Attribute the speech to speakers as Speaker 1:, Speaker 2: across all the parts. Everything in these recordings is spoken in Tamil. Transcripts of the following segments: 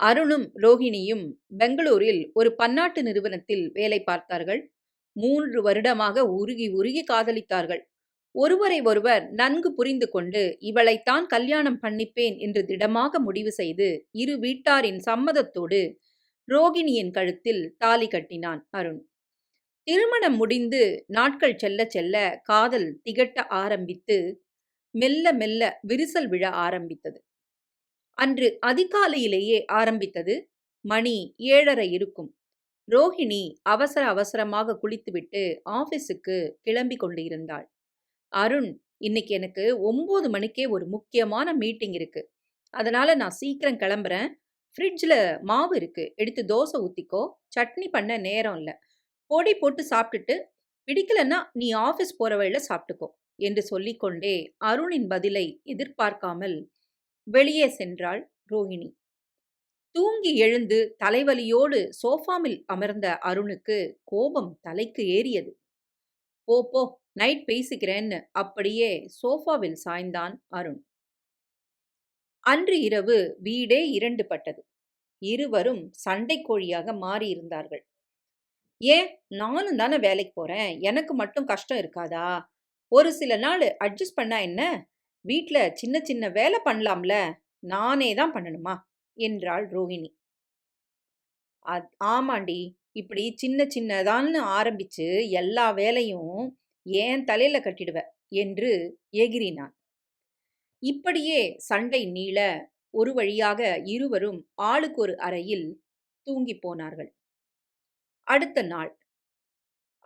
Speaker 1: அருணும் ரோஹிணியும் பெங்களூரில் ஒரு பன்னாட்டு நிறுவனத்தில் வேலை பார்த்தார்கள். மூன்று வருடமாக உருகி உருகி காதலித்தார்கள். ஒருவரை ஒருவர் நன்கு புரிந்து கொண்டு இவளைத்தான் கல்யாணம் பண்ணிப்பேன் என்று திடமாக முடிவு செய்து இரு வீட்டாரின் சம்மதத்தோடு ரோகிணியின் கழுத்தில் தாலி கட்டினான் அருண். திருமணம் முடிந்து நாட்கள் செல்ல செல்ல காதல் திகட்ட ஆரம்பித்து மெல்ல மெல்ல விரிசல் விழ ஆரம்பித்தது. அன்று அதிகாலையிலேயே ஆரம்பித்தது. மணி ஏழரை இருக்கும். ரோஹிணி அவசர அவசரமாக குளித்துவிட்டு ஆபீஸுக்கு கிளம்பி கொண்டு இருந்தாள் அருண் இன்னைக்கு எனக்கு ஒம்பது மணிக்கே ஒரு முக்கியமான மீட்டிங் இருக்கு. அதனால நான் சீக்கிரம் கிளம்புறேன். ஃப்ரிட்ஜில் மாவு இருக்கு. எடுத்து தோசை ஊற்றிக்கோ சட்னி பண்ண நேரம் இல்லை. பொடி போட்டு சாப்பிட்டுட்டு பிடிக்கலன்னா நீ ஆஃபீஸ் போகிற வழியில் சாப்பிட்டுக்கோ என்று சொல்லிக்கொண்டே அருணின் பதிலை எதிர்பார்க்காமல் வெளியே சென்றாள் ரோஹிணி. தூங்கி எழுந்து தலைவலியோடு சோஃபாமில் அமர்ந்த அருணுக்கு கோபம் தலைக்கு ஏறியது. போ போ நைட் பேசிக்கிறேன்னு அப்படியே சோஃபாவில் சாய்ந்தான் அருண். அன்று இரவு வீடே இரண்டு பட்டது. இருவரும் சண்டை கோழியாக மாறியிருந்தார்கள். ஏன் நானும் தானே வேலைக்கு போறேன். எனக்கு மட்டும் கஷ்டம் இருக்காதா? ஒரு சில நாள் அட்ஜஸ்ட் பண்ணா என்ன? வீட்டில் சின்ன சின்ன வேலை பண்ணலாம்ல நானே தான் பண்ணணுமா? என்றாள் ரோஹிணி. அத் ஆமாண்டி. இப்படி சின்ன சின்னதான்னு ஆரம்பிச்சு எல்லா வேலையும் ஏன் தலையில கட்டிடுவ? என்று எகிரினான் இப்படியே சண்டை நீள ஒரு வழியாக இருவரும் ஆளுக்கு ஒரு அறையில் தூங்கி போனார்கள். அடுத்த நாள்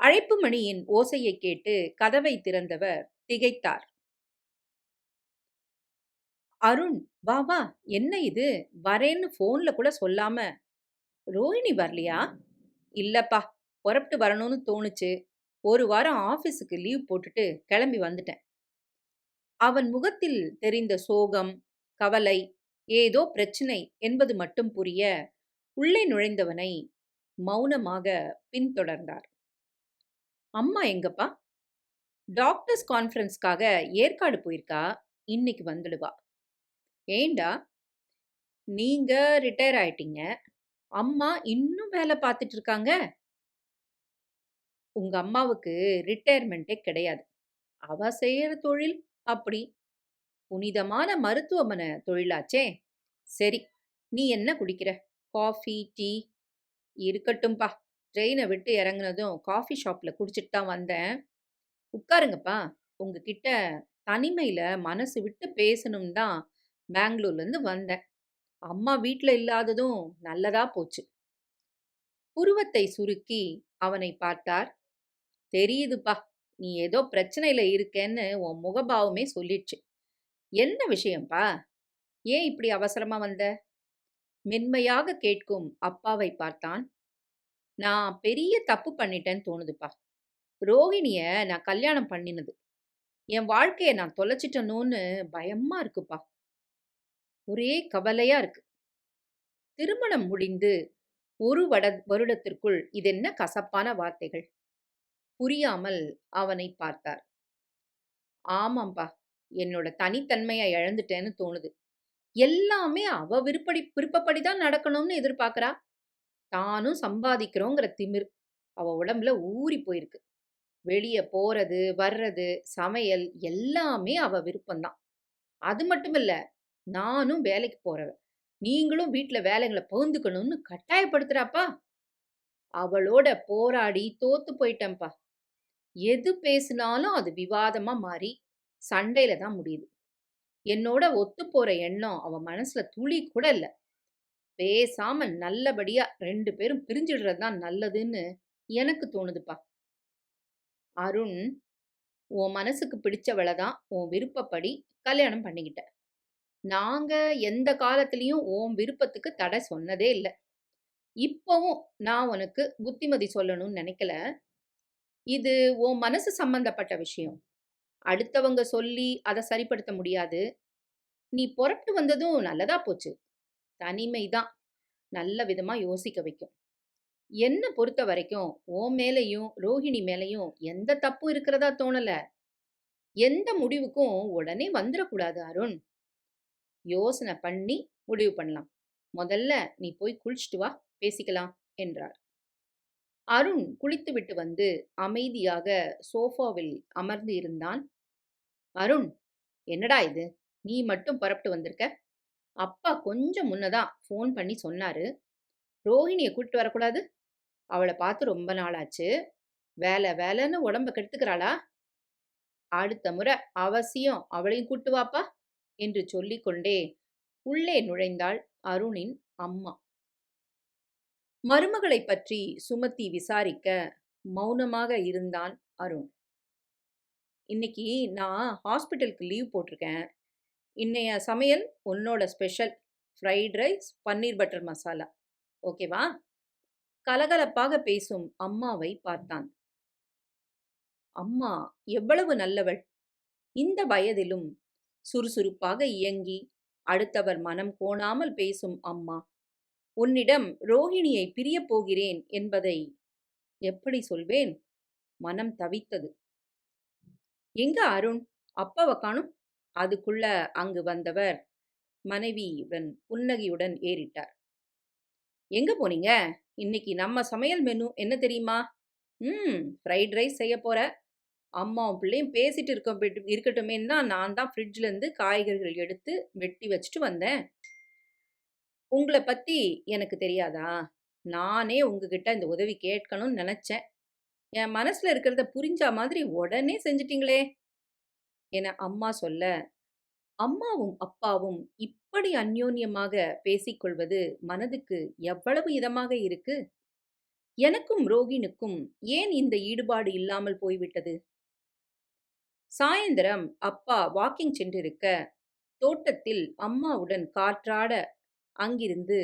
Speaker 1: அழைப்பு மணியின் ஓசையை கேட்டு கதவை திறந்தவர் திகைத்தார். அருண் வா வா என்ன இது? வரேன்னு ஃபோனில் கூட சொல்லாம. ரோஹிணி வரலையா? இல்லப்பா புறப்பட்டு வரணும்னு தோணுச்சு. ஒரு வாரம் ஆஃபீஸுக்கு லீவ் போட்டுட்டு கிளம்பி வந்துட்டேன். அவன் முகத்தில் தெரிந்த சோகம் கவலை ஏதோ பிரச்சனை என்பது மட்டும் புரிய உள்ளே நுழைந்தவனை மௌனமாக பின்தொடர்ந்தார். அம்மா எங்கப்பா? டாக்டர்ஸ் கான்ஃபரன்ஸ்க்காக ஏற்காடு போயிருக்கா. இன்னைக்கு வந்துடுவா. ஏண்டா? நீங்க ரிட்டையர் ஆயிட்டீங்க. அம்மா இன்னும் வேலை பார்த்துட்டு இருக்காங்க. உங்க அம்மாவுக்கு ரிட்டையர்மெண்ட்டே கிடையாது. அவ செய்யற தொழில் அப்படி. புனிதமான மருத்துவமனை தொழிலாச்சே. சரி நீ என்ன குடிக்கிற? Coffee tea? இருக்கட்டும்பா. ட்ரெயினை விட்டு இறங்குனதும் காஃபி ஷாப்பில் குடிச்சிட்டு தான் வந்தேன். உட்காருங்கப்பா. உங்ககிட்ட தனிமையில் மனசு விட்டு பேசணும் தான் பெங்களூர்லேருந்து வந்தேன். அம்மா வீட்டில் இல்லாததும் நல்லதா போச்சு. புருவத்தை சுருக்கி அவனை பார்த்தார். தெரியுதுப்பா நீ ஏதோ பிரச்சனையில இருக்கேன்னு உன் முகபாவமே சொல்லிடுச்சு. என்ன விஷயம்ப்பா ஏன் இப்படி அவசரமா வந்த? மென்மையாக கேட்கும் அப்பாவை பார்த்தான். நான் பெரிய தப்பு பண்ணிட்டேன்னு தோணுதுப்பா. ரோகிணிய நான் கல்யாணம் பண்ணினது. என் வாழ்க்கையை நான் தொலைச்சிட்டனும்னு பயமா இருக்குப்பா. ஒரே கவலையா இருக்கு. திருமணம் முடிந்து ஒரு வட வருடத்திற்குள் இதென்ன கசப்பான வார்த்தைகள்? புரியாமல் அவனை பார்த்தார். ஆமாம்பா என்னோட தனித்தன்மையை இழந்துட்டேன்னு தோணுது. எல்லாமே அவ விருப்படி விருப்பப்படிதான் நடக்கணும்னு எதிர்பார்க்கறா? தானும் சம்பாதிக்கிறோங்கிற திமிர் அவ உடம்புல ஊறி போயிருக்கு. வெளியே போறது வர்றது சமையல் எல்லாமே அவ விருப்பம்தான். அது மட்டும் இல்ல நானும் வேலைக்கு போறவன். நீங்களும் வீட்டுல வேலைகளை பகிர்ந்துக்கணும்னு கட்டாயப்படுத்துறாப்பா. அவளோட போராடி தோத்து போயிட்டேன்ப்பா. எது பேசினாலும் அது விவாதமா மாறி சண்டையில தான் முடியுது. என்னோட ஒத்து போற எண்ணம் அவன் மனசுல துளி கூட இல்ல. பேசாம நல்லபடியா ரெண்டு பேரும் பிரிஞ்சிடுறது தான் நல்லதுன்னு எனக்கு தோணுதுப்பா. அருண் உன் மனசுக்கு பிடிச்சவளை தான் உன் விருப்பப்படி கல்யாணம் பண்ணிக்கிட்ட. நாங்கள் எந்த காலத்துலேயும் ஓம் விருப்பத்துக்கு தடை சொன்னதே இல்லை. இப்போவும் நான் உனக்கு புத்திமதி சொல்லணும்னு நினைக்கல. இது உன் மனசு சம்பந்தப்பட்ட விஷயம். அடுத்தவங்க சொல்லி அதை சரிப்படுத்த முடியாது. நீ புறப்பட்டு வந்ததும் நல்லதா போச்சு. தனிமை தான் நல்ல விதமா யோசிக்க வைக்கும். என்ன பொறுத்த வரைக்கும் ஓ மேலையும் ரோஹிணி மேலையும் எந்த தப்பும் இருக்கிறதா தோணல. எந்த முடிவுக்கும் உடனே வந்துடக்கூடாது அருண். யோசனை பண்ணி முடிவு பண்ணலாம். முதல்ல நீ போய் குளிச்சுட்டு வா பேசிக்கலாம் என்றார். அருண் குளித்துவிட்டு வந்து அமைதியாக சோஃபாவில் அமர்ந்து இருந்தான். அருண் என்னடா இது? நீ மட்டும் புறப்பட்டு வந்திருக்க? அப்பா கொஞ்சம் முன்னதான் ஃபோன் பண்ணி சொன்னாரு. ரோஹிணியை கூட்டிட்டு வரக்கூடாது? அவளை பார்த்து ரொம்ப நாளாச்சு. வேலை வேலைன்னு உடம்ப கெடுத்துக்கிறாளா? அடுத்த முறை அவசியம் அவளையும் கூட்டு வாப்பா. என்று சொல்லிக்கொண்டே உள்ளே நுழைந்தாள் அருணின் அம்மா. மருமகளை பற்றி சுமத்தி விசாரிக்க மௌனமாக இருந்தான் அருண். இன்னைக்கு நான் ஹாஸ்பிட்டலுக்கு லீவ் போட்டிருக்கேன். இன்னைய சமையல் உன்னோட special. Fried rice paneer butter masala. ஓகேவா? கலகலப்பாக பேசும் அம்மாவை பார்த்தான். அம்மா எவ்வளவு நல்லவள். இந்த வயதிலும் சுறுசுறுப்பாக இயங்கி அடுத்தவர் மனம் கோணாமல் பேசும் அம்மா. உன்னிடம் ரோஹிணியை பிரியப் போகிறேன் என்பதை எப்படி சொல்வேன்? மனம் தவித்தது. எங்க அருண்? அப்பாவ காணும்? அதுக்குள்ள அங்கு வந்தவர் மனைவியுடன் புன்னகையுடன் ஏறிட்டார். எங்க போனீங்க? இன்னைக்கு நம்ம சமையல் மெனு என்ன தெரியுமா? ம் ஃப்ரைட் ரைஸ் செய்ய போற. அம்மாவும் பிள்ளையும் பேசிட்டு இருக்க இருக்கட்டுமேன்னு நான் தான் ஃப்ரிட்ஜ்லேருந்து காய்கறிகள் எடுத்து வெட்டி வச்சுட்டு வந்தேன். உங்களை பற்றி எனக்கு தெரியாதா? நானே உங்ககிட்ட இந்த உதவி கேட்கணும்னு நினச்சேன். என் மனசில் இருக்கிறத புரிஞ்சா மாதிரி உடனே செஞ்சிட்டிங்களே. என அம்மா சொல்ல அம்மாவும் அப்பாவும் இப்படி அந்யோன்யமாக பேசிக்கொள்வது மனதுக்கு எவ்வளவு இதமாக இருக்கு? எனக்கும் ரோகினுக்கும் ஏன் இந்த ஈடுபாடு இல்லாமல் போய்விட்டது? சாயந்தரம் அப்பா வாக்கிங் சென்றிருக்க தோட்டத்தில் அம்மாவுடன் காற்றாட அங்கிருந்து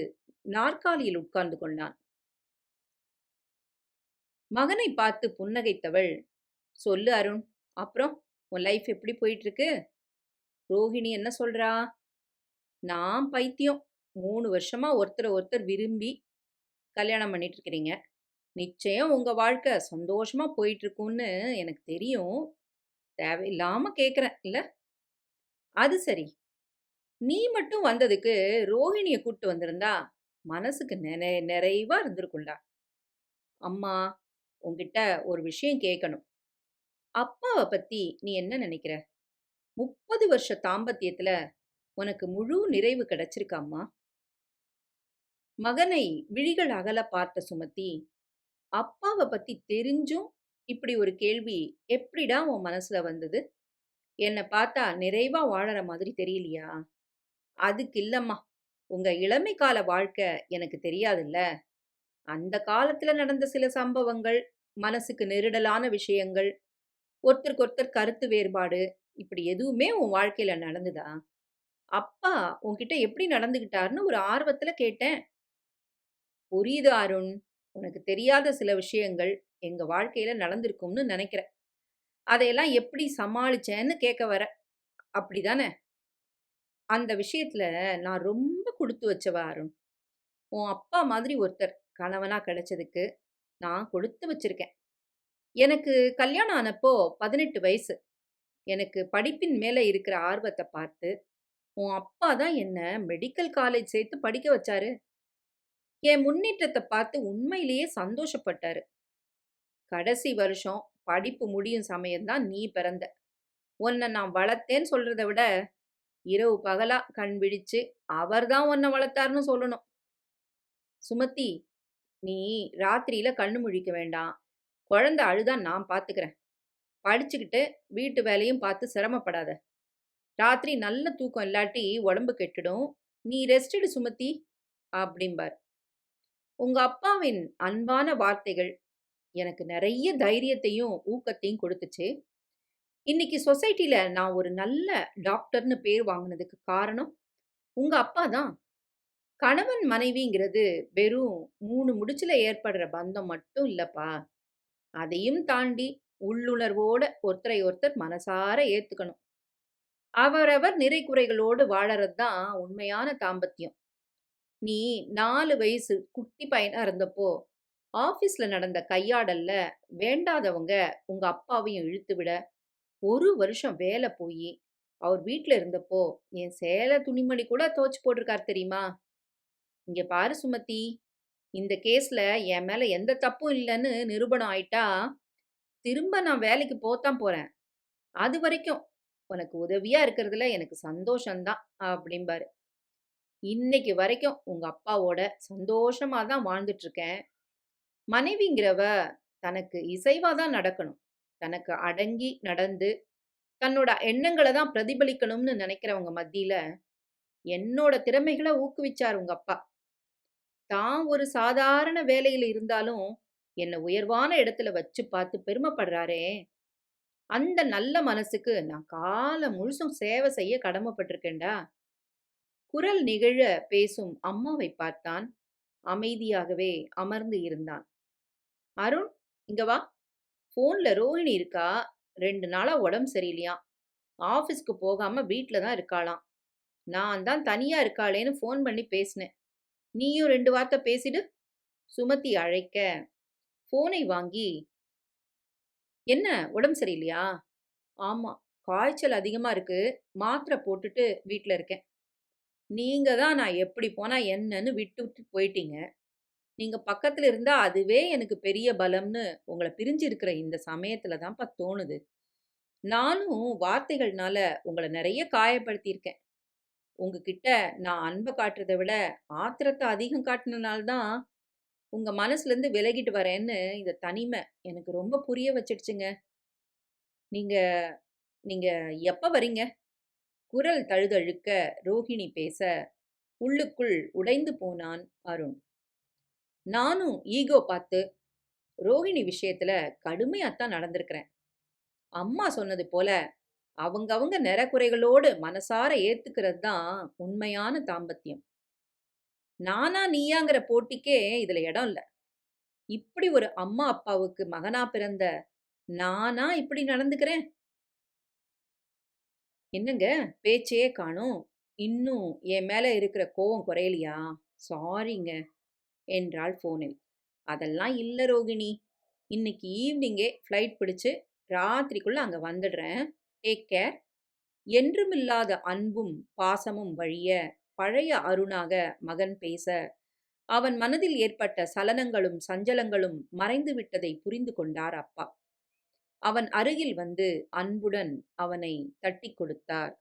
Speaker 1: நாற்காலியில் உட்கார்ந்து கொண்டான். மகனை பார்த்து புன்னகைத்தவள் சொல்லு அருண் அப்புறம் உன் லைஃப் எப்படி போயிட்டு இருக்கு ரோஹிணி என்ன சொல்றா? நான் பைத்தியம். மூணு வருஷமா ஒருத்தரை ஒருத்தர் விரும்பி கல்யாணம் பண்ணிட்டு இருக்கிறீங்க. நிச்சயம் உங்க வாழ்க்கை சந்தோஷமா போயிட்டு இருக்கும்னு எனக்கு தெரியும். தேவையில்லாம கேக்குறேன். இல்ல? அது சரி. நீ மட்டும் வந்ததுக்கு ரோஹிணிய கூட்டு வந்திருந்தா மனசுக்கு நிறை நிறைவா இருந்திருக்கும்டா. அம்மா உங்ககிட்ட ஒரு விஷயம் கேட்கணும் அப்பாவை பத்தி நீ என்ன நினைக்கிற? முப்பது வருஷ தாம்பத்தியத்துல உனக்கு முழு நிறைவு கிடைச்சிருக்காம்மா மகனை விழிகள் அகல பார்த்த சுமத்தி அப்பாவை பத்தி தெரிஞ்சும் இப்படி ஒரு கேள்வி எப்படிடா உன் மனசுல வந்தது? என்னை பார்த்தா நிறைவா வாழற மாதிரி தெரியலையா? அதுக்கு இல்லம்மா. உங்க இளமை கால வாழ்க்கை எனக்கு தெரியாதுல்ல. அந்த காலத்துல நடந்த சில சம்பவங்கள் மனசுக்கு நெருடலான விஷயங்கள் ஒருத்தருக்கு ஒருத்தர் கருத்து வேறுபாடு இப்படி எதுவுமே உன் வாழ்க்கையில நடந்துதா? அப்பா உன்கிட்ட எப்படி நடந்துகிட்டாருன்னு ஒரு ஆர்வத்துல கேட்டேன். புரியுது அருண். உனக்கு தெரியாத சில விஷயங்கள் எங்கள் வாழ்க்கையில் நடந்திருக்கும்னு நினைக்கிறேன். அதையெல்லாம் எப்படி சமாளிச்சேன்னு கேட்க வர. அப்படி தானே அந்த விஷயத்துல நான் ரொம்ப கொடுத்து வச்சவ அருண். உன் அப்பா மாதிரி ஒருத்தர் கணவனா கிடைச்சதுக்கு நான் கொடுத்து வச்சிருக்கேன். எனக்கு கல்யாணம் ஆனப்போ பதினெட்டு வயசு. எனக்கு படிப்பின் மேலே இருக்கிற ஆர்வத்தை பார்த்து உன் அப்பா தான் என்ன மெடிக்கல் காலேஜ் சேர்த்து படிக்க வச்சாரு? என் முன்னேற்றத்தை பார்த்து உண்மையிலேயே சந்தோஷப்பட்டாரு. கடைசி வருஷம் படிப்பு முடியும் சமயம்தான் நீ பிறந்த. உன்னை நான் வளர்த்தேன்னு சொல்றதை விட இரவு பகலா கண் விழிச்சு அவர்தான் உன்னை வளர்த்தாருன்னு சொல்லணும். சுமதி நீ ராத்திரியில கண்ணு முழிக்க வேண்டாம். குழந்தை அழுதா நான் பார்த்துக்கிறேன் படிச்சுக்கிட்டு வீட்டு வேலையும் பார்த்து சிரமப்படாத. ராத்திரி நல்ல தூக்கம் இல்லாட்டி உடம்பு கெட்டுடும். நீ ரெஸ்டடு சுமத்தி அப்படிம்பார். உங்க அப்பாவின் அன்பான வார்த்தைகள் எனக்கு நிறைய தைரியத்தையும் ஊக்கத்தையும் கொடுத்துச்சு. இன்னைக்கு சொசைட்டியில நான் ஒரு நல்ல டாக்டர்னு பேர் வாங்கினதுக்கு காரணம் உங்க அப்பா தான். கணவன் மனைவிங்கிறது வெறும் மூணு முடிச்சுல ஏற்படுற பந்தம் மட்டும் இல்லப்பா. அதையும் தாண்டி உள்ளுணர்வோட ஒருத்தரை ஒருத்தர் மனசார ஏத்துக்கணும். அவரவர் நிறை குறைகளோடு வாழறது தான் உண்மையான தாம்பத்தியம். நீ நாலு வயசு குட்டி பையனா இருந்தப்போ ஆபீஸ்ல நடந்த கையாடல்ல வேண்டாதவங்க உங்க அப்பாவையும் இழுத்து விட ஒரு வருஷம் வேலை போய் அவர் வீட்ல இருந்தப்போ என் சேலை துணிமணி கூட துவச்சு போட்டிருக்கார் தெரியுமா இங்க பாரு சுமதி, இந்த கேஸ்ல என் மேல எந்த தப்பும் இல்லைன்னு நிரூபணம் ஆயிட்டா, திரும்ப நான் வேலைக்கு போத்தான் போறேன். அதுவரைக்கும் உனக்கு உதவியா இருக்கிறதுல எனக்கு சந்தோஷந்தான் அப்படிம்பாரு. இன்னைக்கு வரைக்கும் உங்க அப்பாவோட சந்தோஷமா தான் வாழ்ந்துட்டு இருக்கேன். மனைவிங்கிறவ தனக்கு இசைவா தான் நடக்கணும். தனக்கு அடங்கி நடந்து, தன்னோட எண்ணங்களை தான் பிரதிபலிக்கணும்னு நினைக்கிறவங்க மத்தியில, என்னோட திறமைகளை ஊக்குவிச்சார் உங்க அப்பா. தான் ஒரு சாதாரண வேலையில இருந்தாலும், என்ன உயர்வான இடத்துல வச்சு பார்த்து பெருமைப்படுறாரே! அந்த நல்ல மனசுக்கு நான் காலம் முழுசும் சேவை செய்ய கடமைப்பட்டிருக்கேன்டா. குரல் நிகழ பேசும் அம்மாவை பார்த்தான். அமைதியாகவே அமர்ந்து இருந்தான். அருண், இங்க வா. ஃபோன்ல ரோஹிணி இருக்கா. ரெண்டு நாளா உடம்பு சரியில்லையாம். ஆஃபீஸ்க்கு போகாம வீட்டில் தான் இருக்காளாம். நான் தான் தனியா இருக்காளேன்னு ஃபோன் பண்ணி பேசினேன். நீயும் ரெண்டு வார்த்தை பேசிடு. சுமதி அழைக்க, ஃபோனை வாங்கி என்ன உடம்பு சரியில்லையா? ஆமாம் காய்ச்சல் அதிகமாக இருக்கு. மாத்திரை போட்டுட்டு வீட்டில் இருக்கேன். நீங்கள் தான் நான் எப்படி போனால் என்னன்னு விட்டுட்டு போயிட்டீங்க. நீங்க பக்கத்துல இருந்தா அதுவே எனக்கு பெரிய பலம்னு உங்களை பிரிஞ்சு இருக்கிற இந்த சமயத்துல தான்ப்பா தோணுது. நானும் வார்த்தைகள்னால உங்களை நிறைய காயப்படுத்தியிருக்கேன். உங்ககிட்ட நான் அன்பை காட்டுறதை விட ஆத்திரத்தை அதிகம் காட்டுனனால உங்கள் மனசுலேருந்து விலகிட்டு வரேன்னு இந்த தனிமை எனக்கு ரொம்ப புரிய வச்சிடுச்சுங்க நீங்கள் நீங்கள் எப்போ வரீங்க? குரல் தழுதழுக்க ரோஹிணி பேச, உள்ளுக்குள் உடைந்து போனான் அருண். நானும் ஈகோ பார்த்து, ரோஹிணி விஷயத்துல கடுமையாத்தான் நடந்திருக்கிறேன். அம்மா சொன்னது போல, அவங்கவங்க நிறக்குறைகளோடு மனசார ஏத்துக்கிறது தான் உண்மையான தாம்பத்தியம். நானா நீயாங்கிற போட்டிக்கே இதுல இடம் இல்லை இப்படி ஒரு அம்மா அப்பாவுக்கு மகனா பிறந்த நானா இப்படி நடந்துக்கிறேன்? என்னங்க பேச்சையே காணோம். இன்னும் என் மேல இருக்கிற கோவம் குறையலையா? சாரிங்க என்றாள் ஃபோனில். அதெல்லாம் இல்லை ரோகிணி. இன்னைக்கு ஈவினிங்கே ஃப்ளைட் பிடிச்சு ராத்திரிக்குள்ள அங்கே வந்துடுறேன். Take care. என்றுமில்லாத அன்பும் பாசமும் வழிய பழைய அருணாக மகன் பேச, அவன் மனதில் ஏற்பட்ட சலனங்களும் சஞ்சலங்களும் மறைந்து விட்டதை புரிந்து கொண்டார் அப்பா. அவன் அருகில் வந்து அன்புடன் அவனை தட்டிக் கொடுத்தார்.